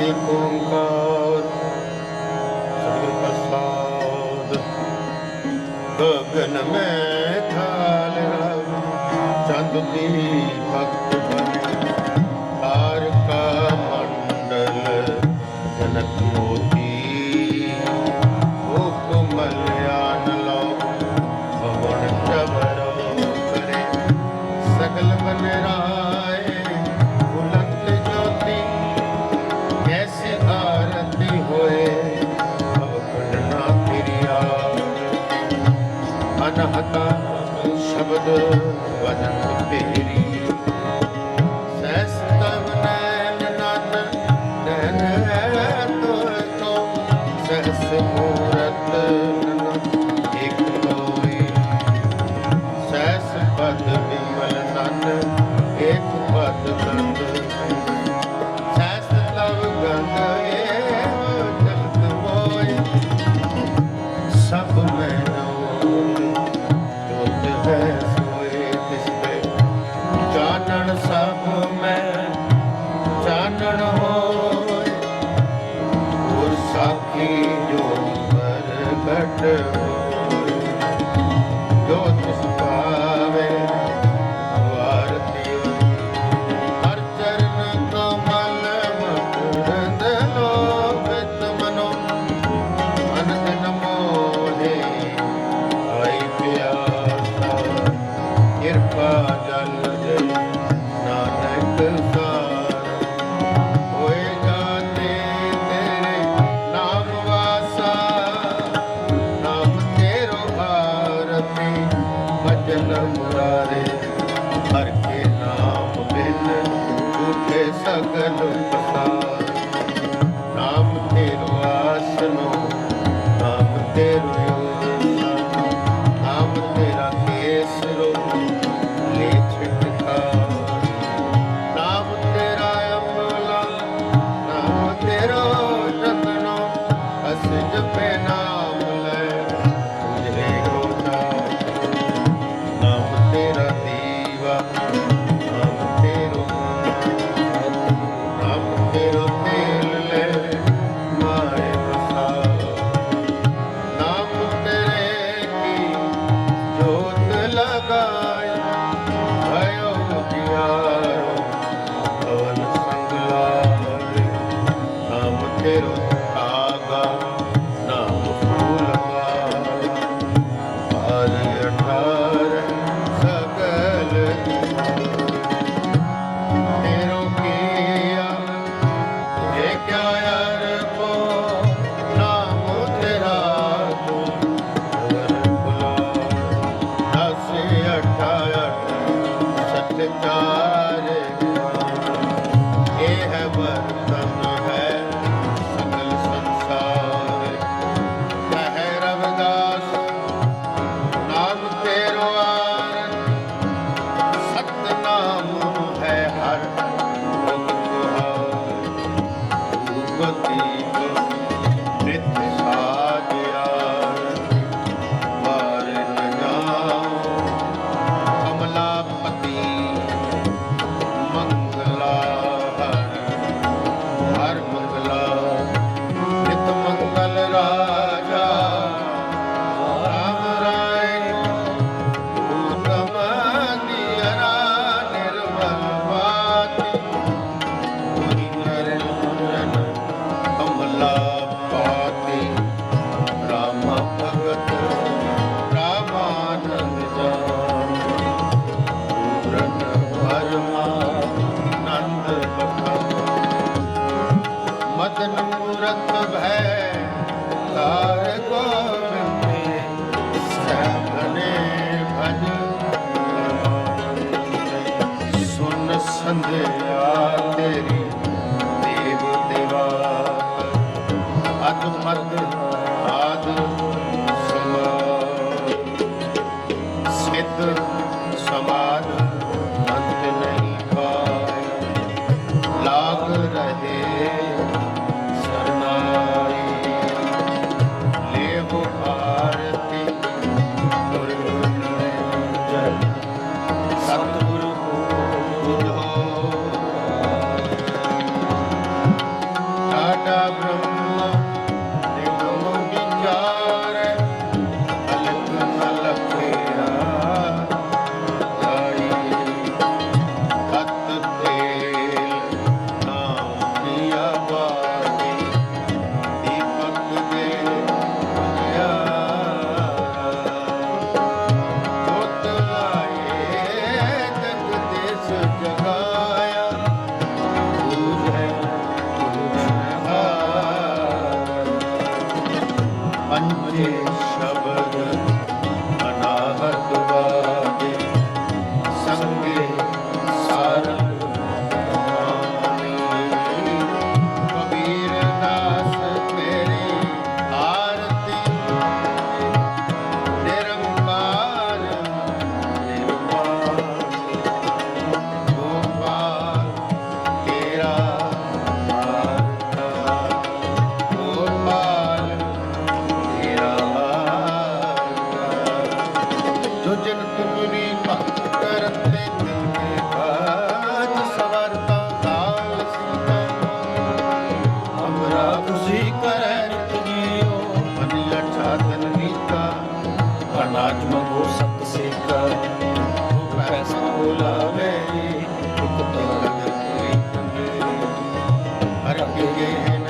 ਇੱਕ ਓੰਕਾਰ ਸਤਿਗੁਰ ਪ੍ਰਸਾਦ। ਗਗਨ ਮੈਂ ਥਾਲ ਚੰਦ ਦੀ ਭਗਤ ভজন তেরি ਕੀ ਜੋ ਪ੍ਰਗਟ ਹੋ ஜனம் முராரே Baba. ਜੋ ਜਨ ਤੁਮਰੀ ਭਗਤ ਕਰਤੇ ਤਿਨ ਦੇ ਬਾਜ ਸਵਰਤਾ ਕਾਲ ਸੀਤਾ ਅਮਰਾ ਤੁਸੀਂ ਕਰੈ ਨਿਤ ਜੀਓ ਮਨ ਲਛਾ ਤਨ ਨੀਤਾ। ਅਨਾਜ ਮੰਗੋ ਸਤ ਸੇਕਾ। ਉਹ ਪੈਸਾ ਬੁਲਾਵੇ ਤੁਕ ਤਨ ਹਰ ਕੇ ਹੈ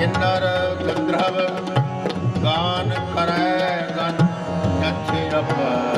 ਕਿੰਨਰ ਗੰਧਰਵ ਗਾਨ ਕਰੈ ਗਨ ਜਥੇ ਅਪਰ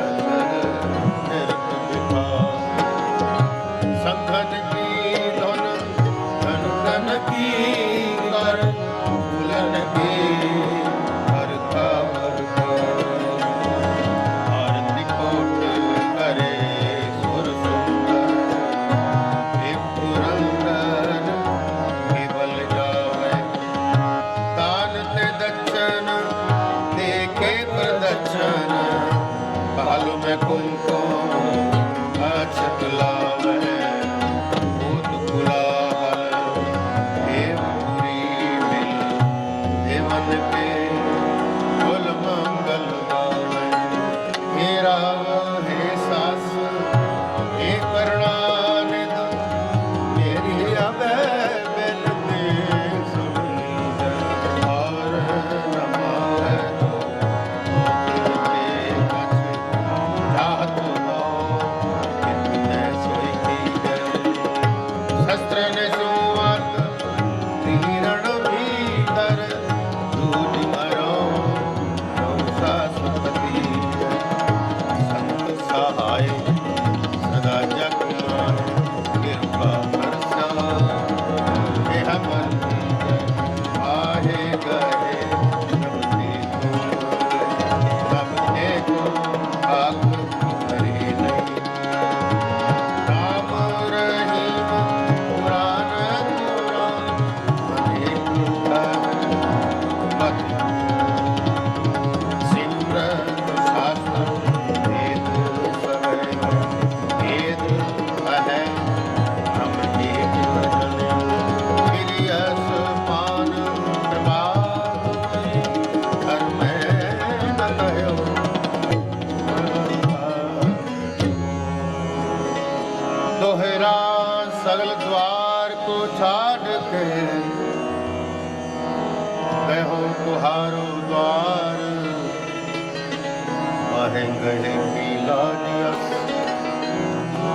ਗਏ ਪੀਲਾ ਜੀਆ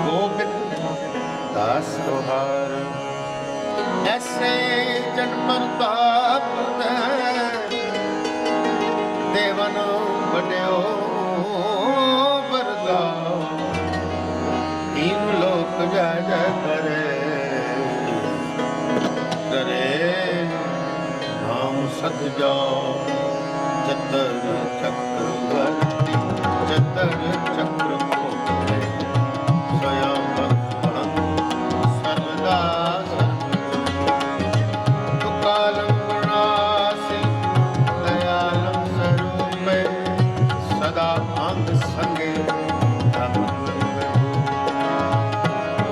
ਗੋਬਿੰਦ ਦਾਸ ਤੁਹਾਰ। ਐਸੇ ਜਨਮ ਤਾਪ ਦੇਵਨ ਬਣਿਓ ਵਰਦਾ ਤੀਨ ਲੋਕ ਜੈ ਜੈ ਕਰੇ। ਕਰੇ ਨਾਮ ਸਤ ਜਾਓ ਸਦਾ ਅੰਗ ਸੰਗੇ ਰਮ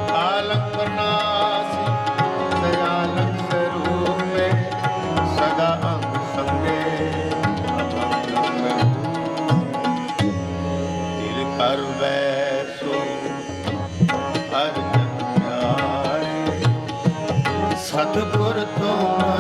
ਕਾਲਕ ਸਦਾ ਅੰਗ ਸੰਗੇ ਰਮ ਦਿਲ ਸਤਿਗੁਰ ਤੋਂ